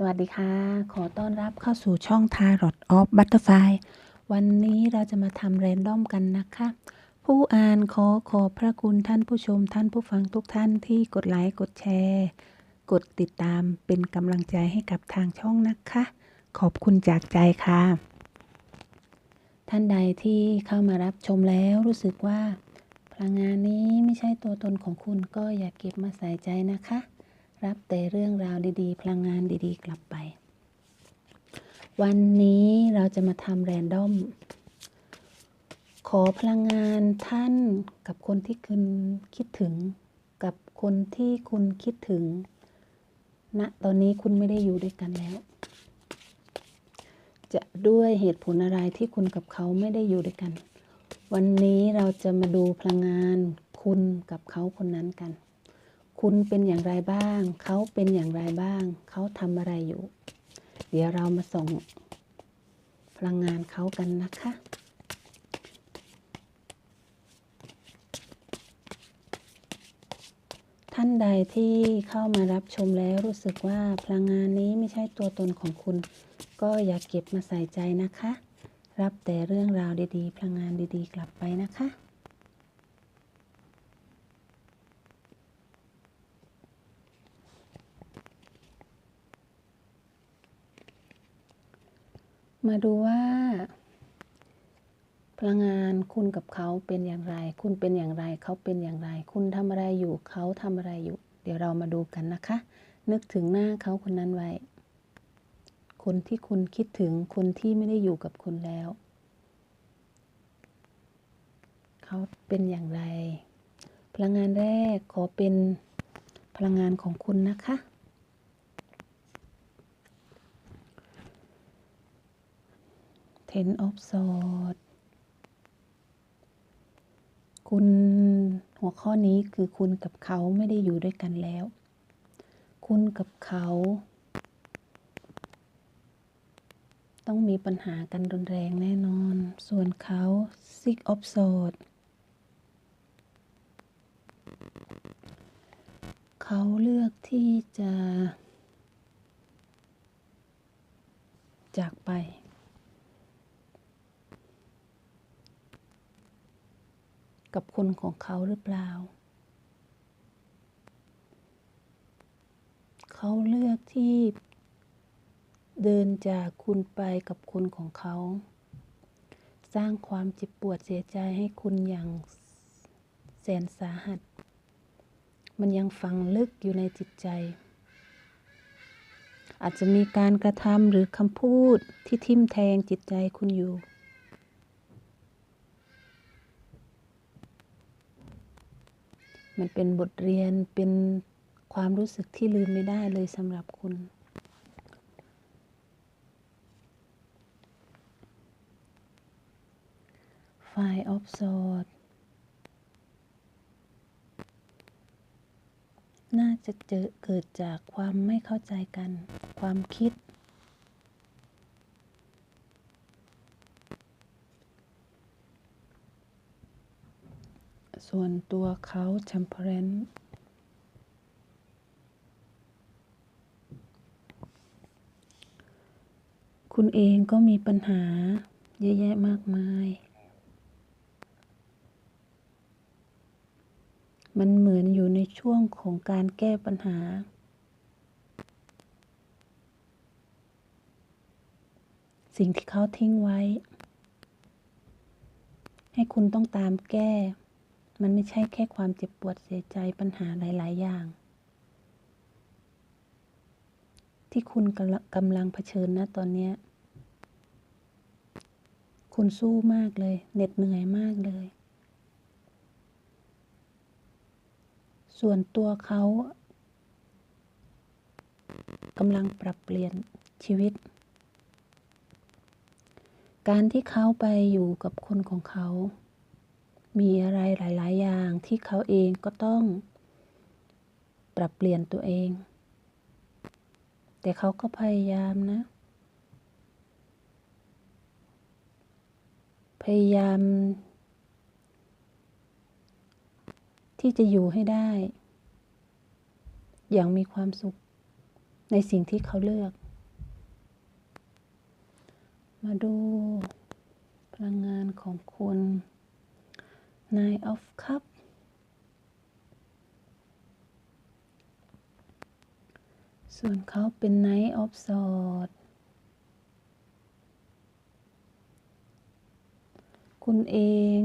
สวัสดีค่ะ ขอต้อนรับเข้าสู่ช่อง Tarot of Butterfly วันนี้เราจะมาทำแรนดอมกันนะคะ ผู้อ่านขอขอบพระคุณท่านผู้ชมท่านผู้ฟังทุกท่านที่กดไลค์กดแชร์ กดติดตามเป็นกำลังใจให้กับทางช่องนะคะ ขอบคุณจากใจค่ะ ท่านใดที่เข้ามารับชมแล้วรู้สึกว่า พลังงานนี้ไม่ใช่ตัวตนของคุณก็อย่าเก็บมาใส่ใจนะคะ รับแต่เรื่องราวดีๆ พลังงานดีๆ กลับไป วันนี้เราจะมาทำแรนดอม ขอพลังงานท่านกับคนที่คุณคิดถึง กับคนที่คุณคิดถึงณตอนนี้คุณไม่ได้อยู่ด้วยกันแล้ว จะด้วยเหตุผลอะไรที่คุณกับเขาไม่ได้อยู่ด้วยกัน วันนี้เราจะมาดูพลังงานคุณกับเขาคนนั้นกัน คุณเป็นอย่างไรบ้าง เขาเป็นอย่างไรบ้าง เขาทำอะไรอยู่ เดี๋ยวเรามาส่งพลังงานเขากันนะคะ ท่านใดที่เข้ามารับชมแล้วรู้สึกว่าพลังงานนี้ไม่ใช่ตัวตนของคุณ ก็อย่าเก็บมาใส่ใจนะคะ รับแต่เรื่องราวดีๆ พลังงานดีๆ กลับไปนะคะ มาดูว่า พลังงานคุณกับเขาเป็นอย่างไร คุณเป็นอย่างไร เขาเป็นอย่างไร คุณทำอะไรอยู่ เขาทำอะไรอยู่ เดี๋ยวเรามาดูกันนะคะ นึกถึงหน้าเขาคนนั้นไว้ คนที่คุณคิดถึง คนที่ไม่ได้อยู่กับคุณแล้ว เขาเป็นอย่างไร พลังงานแรกขอเป็นพลังงานของคุณนะคะ Ten of Swords คุณหัวข้อนี้คือคุณกับเขาไม่ได้อยู่ด้วยกันแล้ว คุณกับเขา ต้องมีปัญหากันรุนแรงแน่นอน ส่วนเขา Six of Swords เขาเลือกที่จะ จากไป กับ คนของเขาหรือเปล่า เขาเลือกที่เดินจากคุณไปกับคนของเขา สร้างความเจ็บปวดเสียใจให้คุณอย่างแสนสาหัส มันยังฝังลึกอยู่ในจิตใจ อาจจะมีการกระทำหรือคำพูดที่ทิ่มแทงจิตใจคุณอยู่ มันเป็นบทเรียนเป็นความรู้สึกที่ลืมไม่ได้เลยสำหรับคุณ Five of Swords น่าจะเจอเกิดจากความไม่เข้าใจกัน ความคิด ส่วนตัวเขาแชมเปอรนคุณเองก็มีปัญหาเยอะแยะมากมาย มันเหมือนอยู่ในช่วงของการแก้ปัญหาสิ่งที่เขาทิ้งไว้ ให้คุณต้องตามแก้ มันไม่ใช่แค่ความเจ็บปวดเสียใจปัญหาหลาย ๆ อย่าง ที่คุณกำลังเผชิญนะตอนนี้ คุณสู้มากเลย เหน็ดเหนื่อยมากเลย ส่วนตัวเขากำลังปรับเปลี่ยนชีวิต การที่เขาไปอยู่กับคนของเขา มีอะไรหลาย ๆ อย่างที่เขาเองก็ต้อง ปรับเปลี่ยนตัวเอง แต่เขาก็พยายามนะ พยายาม ที่จะอยู่ให้ได้ อย่างมีความสุขในสิ่งที่เขาเลือก มาดูพลังงานของคุณ Nine of Cup ส่วนเขาเป็น Knight of sword คุณเอง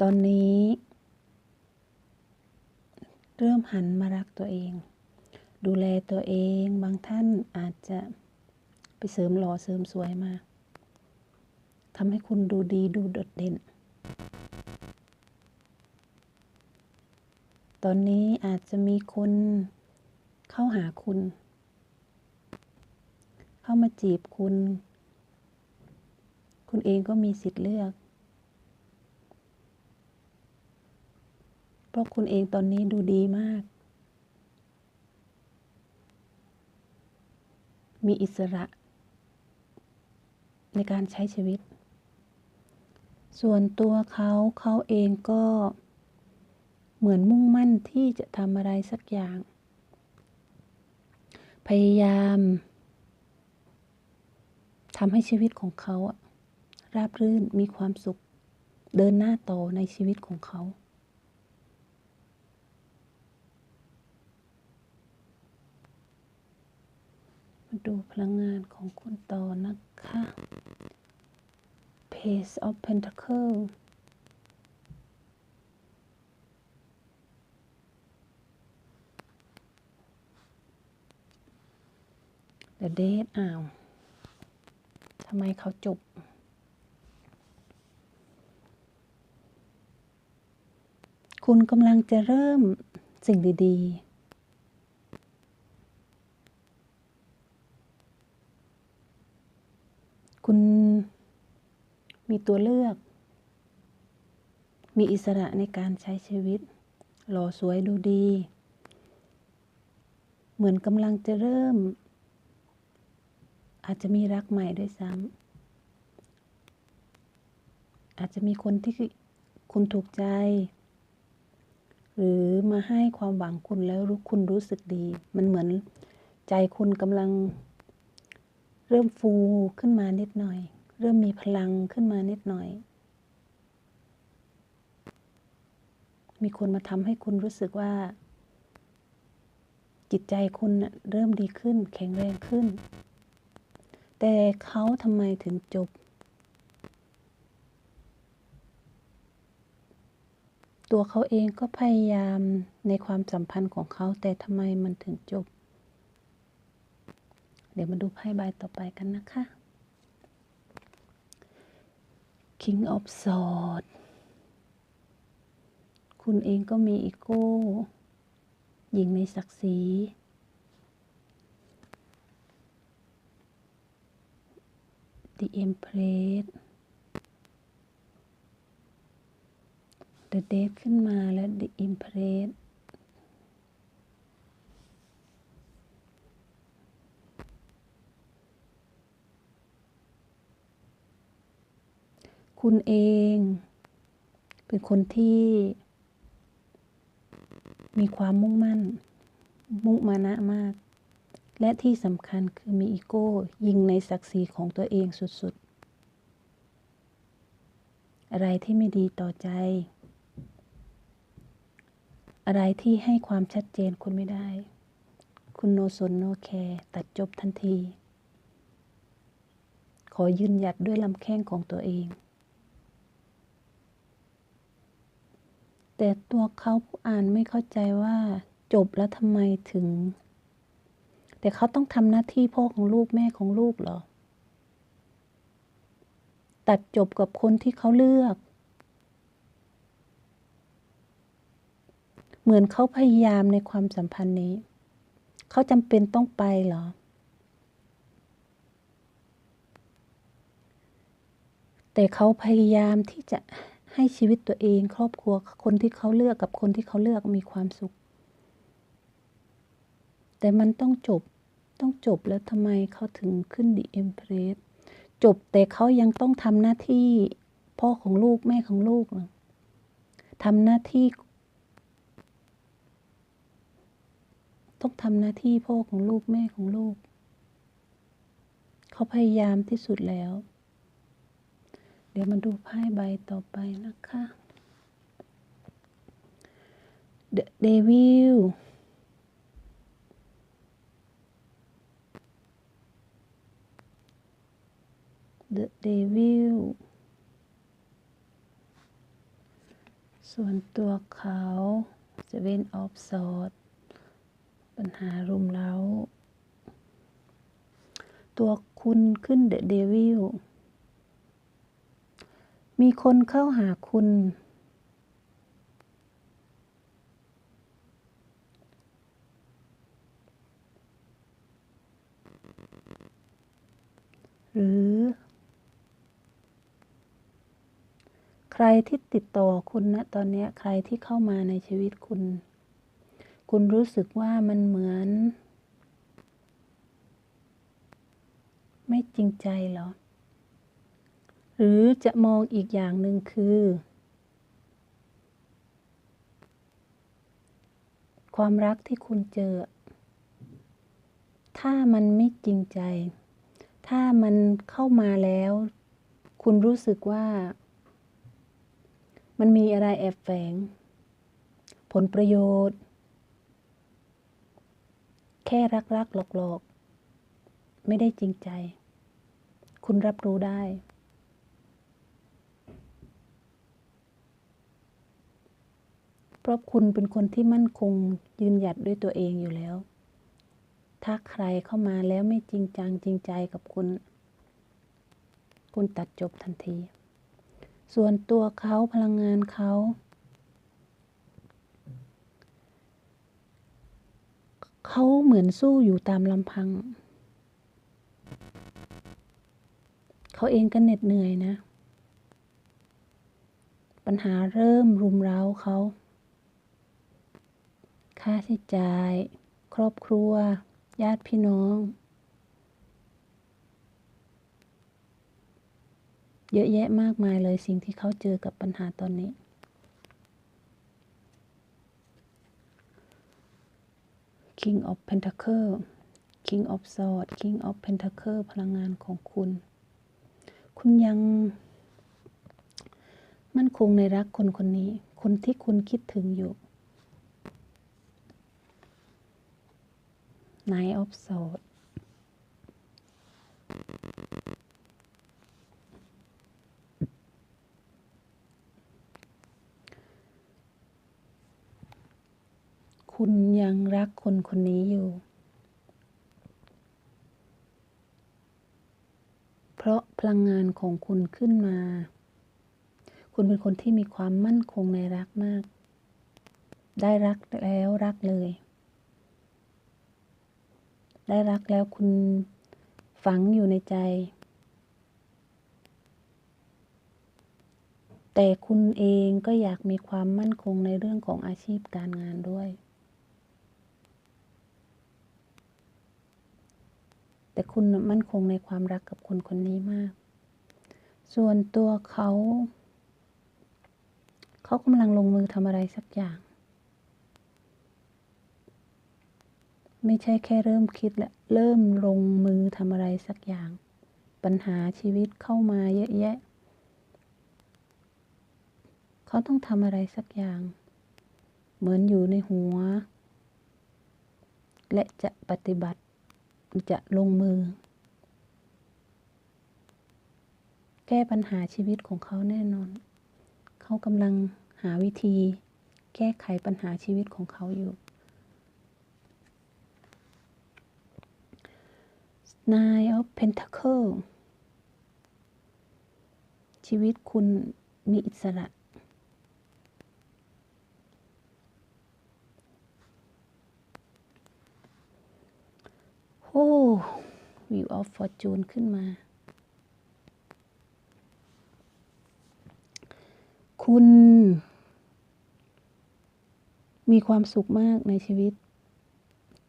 ตอนนี้ เริ่มหันมารักตัวเอง ดูแลตัวเอง บางท่านอาจจะไปเสริมหล่อเสริมสวยมา ทำให้คุณดูดีดูโดดเด่น ตอนนี้อาจจะมีคนเข้าหาคุณ เข้ามาจีบคุณ คุณเองก็มีสิทธิ์เลือก เพราะคุณเองตอนนี้ดูดีมาก มีอิสระในการใช้ชีวิต ส่วนตัวเขาเขาเองก็ เหมือนมุ่งมั่นที่จะทำอะไรสักอย่าง พยายามทำให้ชีวิตของเขาราบรื่นมีความสุข เดินหน้าต่อในชีวิตของเขา มาดูพลังงานของคุณต่อนะคะ Page of Pentacle เด e เดทอ้าว ทำไมเขาจบ คุณกำลังจะเริ่มสิ่งดี ๆ คุณ มีตัวเลือก มีอิสระในการใช้ชีวิต หล่อสวยดูดี เหมือนกำลังจะเริ่ม อาจจะมีรักใหม่ด้วยซ้ำอาจจะมีคนที่คุณถูกใจ หรือมาให้ความหวังคุณแล้วรู้คุณรู้สึกดี มันเหมือนใจคุณกำลังเริ่มฟูขึ้นมานิดหน่อย เริ่มมีพลังขึ้นมานิดหน่อย มีคนมาทำให้คุณรู้สึกว่า จิตใจคุณน่ะเริ่มดีขึ้น แข็งแรงขึ้น แต่เขาทำไมถึงจบ ตัวเขาเองก็พยายามในความสัมพันธ์ของเขา แต่ทำไมมันถึงจบ เดี๋ยวมาดูไพ่ใบต่อไปกันนะคะ King of Swords คุณเองก็มีอีโก้หญิงในศักดิ์ศรี The Empress The Death ขึ้นมาแล้ว The Empress คุณเอง เป็นคนที่ มีความมุ่งมั่น มุ่งมานะมาก และที่สำคัญคือมีอีโก้ ยิงในศักดิ์ศรีของตัวเองสุดๆ อะไรที่ไม่ดีต่อใจ อะไรที่ให้ความชัดเจนคุณไม่ได้ คุณโนสนโนแคร์ตัดจบทันทีขอยืนหยัดด้วยลำแข้งของตัวเอง แต่ตัวเขาผู้อ่านไม่เข้าใจว่าจบแล้วทำไมถึง แต่เขาต้องทำหน้าที่พ่อของลูกแม่ของลูกเหรอ ตัดจบกับคนที่เขาเลือก เหมือนเขาพยายามในความสัมพันธ์นี้ เขาจำเป็นต้องไปเหรอ แต่เขาพยายามที่จะ ให้ชีวิตตัวเองครอบครัวคนที่เขาเลือกกับคนที่เขาเลือกมีความสุข แต่มันต้องจบต้องจบแล้วทำไมเขาถึงขึ้นดีเอ็มเพรสจบแต่เขายังต้องทำหน้าที่พ่อของลูกแม่ของลูกทำหน้าที่ ต้องทำหน้าที่พ่อของลูกแม่ของลูก เขาพยายามที่สุดแล้ว ดี๋ยวมาดูไพ่ใบต่อไปนะคะ The Devil The Devil ส่วนตัวเขา Seven of Swords ปัญหารุมเร้า ตัวคุณขึ้น The Devil มีคนเข้าหาคุณ หรือ ใครที่ติดต่อคุณนะตอนนี้ใครที่เข้ามาในชีวิตคุณ คุณรู้สึกว่ามันเหมือน ไม่จริงใจเหรอ หรือจะมองอีกอย่างหนึ่งคือ ความรักที่คุณเจอ ถ้ามันไม่จริงใจ ถ้ามันเข้ามาแล้ว คุณรู้สึกว่า มันมีอะไรแอบแฝง ผลประโยชน์ แค่รักรักหลอกหลอกๆ ไม่ได้จริงใจ คุณรับรู้ได้ เพราะคุณเป็นคนที่มั่นคงยืนหยัดด้วยตัวเองอยู่แล้ว ถ้าใครเข้ามาแล้วไม่จริงจังจริงใจกับคุณ คุณตัดจบทันที ส่วนตัวเขาพลังงานเขาเขาเหมือนสู้อยู่ตามลำพัง เขาเองก็เหน็ดเหนื่อยนะ ปัญหาเริ่มรุมเร้าเขา ค่าใช้จ่าย ครอบครัว ญาติพี่น้อง เยอะแยะมากมายเลยสิ่งที่เขาเจอกับปัญหาตอนนี้ King of Pentacle King of Swords King of Pentacle พลังงานของคุณ คุณยัง มั่นคงในรักคนคนนี้ คนที่คุณคิดถึงอยู่ Nine of Swords คุณยังรักคนคนนี้อยู่ เพราะพลังงานของคุณขึ้นมา คุณเป็นคนที่มีความมั่นคงในรักมาก ได้รักแล้วรักเลย ได้รักแล้วคุณฝังอยู่ในใจ แต่คุณเองก็อยากมีความมั่นคงในเรื่องของอาชีพการงานด้วย แต่คุณมั่นคงในความรักกับคนคนนี้มาก ส่วนตัวเขา เขากำลังลงมือทำอะไรสักอย่าง ไม่ใช่แค่เริ่มคิดและเริ่มลงมือทำอะไรสักอย่าง ปัญหาชีวิตเข้ามาเยอะแยะ เขาต้องทำอะไรสักอย่าง เหมือนอยู่ในหัว และจะปฏิบัติจะลงมือ แก้ปัญหาชีวิตของเขาแน่นอน เขากำลังหาวิธี แก้ไขปัญหาชีวิตของเขาอยู่ Nine of Pentacle ชีวิตคุณมีอิสระ โอ้ View of Fortune ขึ้นมา คุณ มีความสุขมากในชีวิต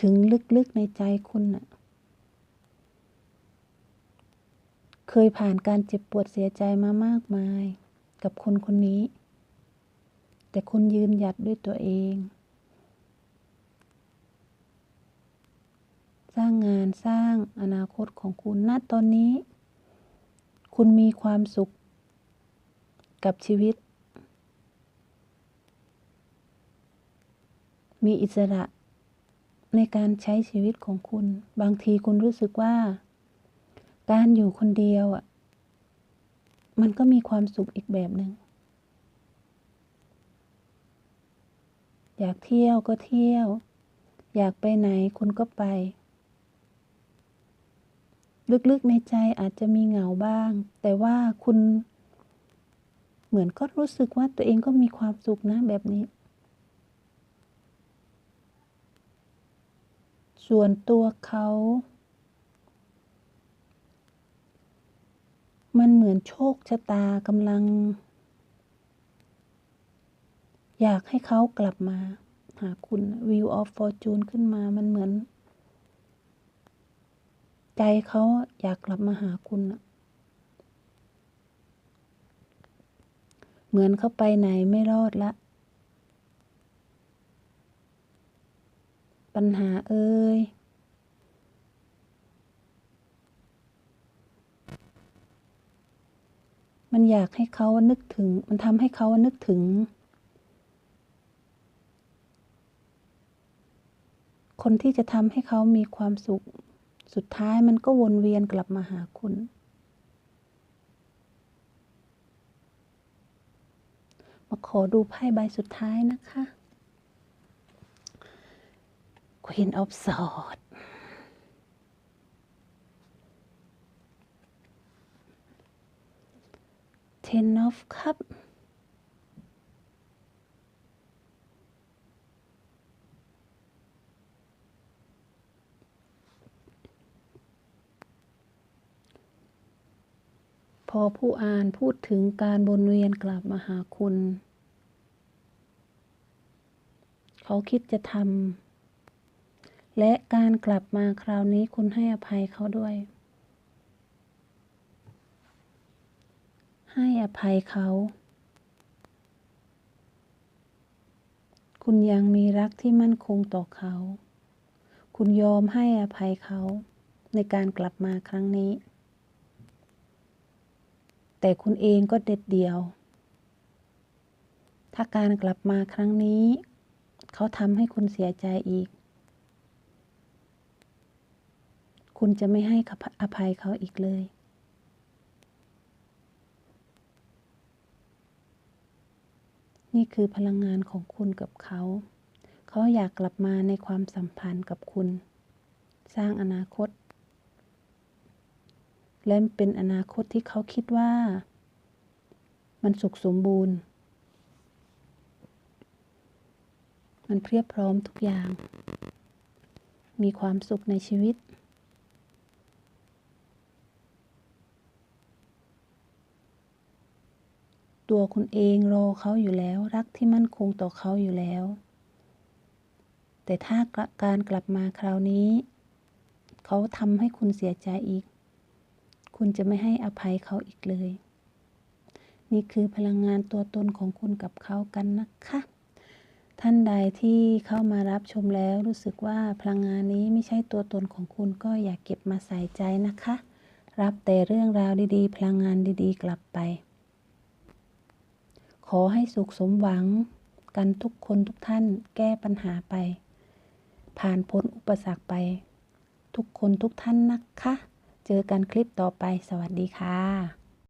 ถึงลึกๆในใจคุณน่ะ เค ยผ่านการเจ็บปวดเสียใจมามากมาย กับคนคนนี้ แต่คุณยืนหยัดด้วยตัวเอง สร้างงานสร้างอนาคตของคุณณตอนนี้ คุณมีความสุข กับชีวิต มีอิสระในการใช้ชีวิตของคุณ บางทีคุณรู้สึกว่า การอยู่คนเดียวอะ มันก็มีความสุขอีกแบบหนึ่ง อยากเที่ยวก็เที่ยว อยากไปไหนคุณก็ไป ลึกๆในใจอาจจะมีเหงาบ้าง แต่ว่าคุณ เหมือนก็รู้สึกว่าตัวเองก็มีความสุขนะแบบนี้ ส่วนตัวเขา มันเหมือนโชคชะตากำลัง อยากให้เขากลับมา หาคุณ View of Fortune ขึ้นมามันเหมือน ใจเขาอยากกลับมาหาคุณอะเหมือนเขาไปไหนไม่รอดละ ปัญหาเอ่ย มันอยากให้เขานึกถึง มันทำให้เขานึกถึง คนที่จะทำให้เขามีความสุข สุดท้ายมันก็วนเวียนกลับมาหาคุณ มาขอดูไพ่ใบสุดท้ายนะคะ Queen of Swords Ten of cup พอผู้อ่านพูดถึงการวนเวียนกลับมาหาคุณ เขาคิดจะทำและการกลับมาคราวนี้คุณให้อภัยเขาด้วย ให้อภัยเขา คุณยังมีรักที่มั่นคงต่อเขา คุณยอมให้อภัยเขาในการกลับมาครั้งนี้ แต่คุณเองก็เด็ดเดี่ยว ถ้าการกลับมาครั้งนี้ เขาทำให้คุณเสียใจอีก คุณจะไม่ให้อภัยเขาอีกเลย นี่คือพลังงานของคุณกับเขา เขาอยากกลับมาในความสัมพันธ์กับคุณ สร้างอนาคต และเป็นอนาคตที่เขาคิดว่า มันสุขสมบูรณ์ มันเพียบพร้อมทุกอย่าง มีความสุขในชีวิต ตัวคุณเองรอเขาอยู่แล้ว รักที่มั่นคงต่อเขาอยู่แล้ว แต่ถ้าการกลับมาคราวนี้ เขาทำให้คุณเสียใจอีก คุณจะไม่ให้อภัยเขาอีกเลย นี่คือพลังงานตัวตนของคุณกับเขากันนะคะ ท่านใดที่เข้ามารับชมแล้วรู้สึกว่าพลังงานนี้ไม่ใช่ตัวตนของคุณก็อย่าเก็บมาใส่ใจนะคะ รับแต่เรื่องราวดีๆ พลังงานดีๆ กลับไป ขอให้สุขสมหวัง กันทุกคนทุกท่านแก้ปัญหาไป ผ่านพ้นอุปสรรคไป ทุกคนทุกท่านนะคะ เจอกันคลิปต่อไปสวัสดีค่ะ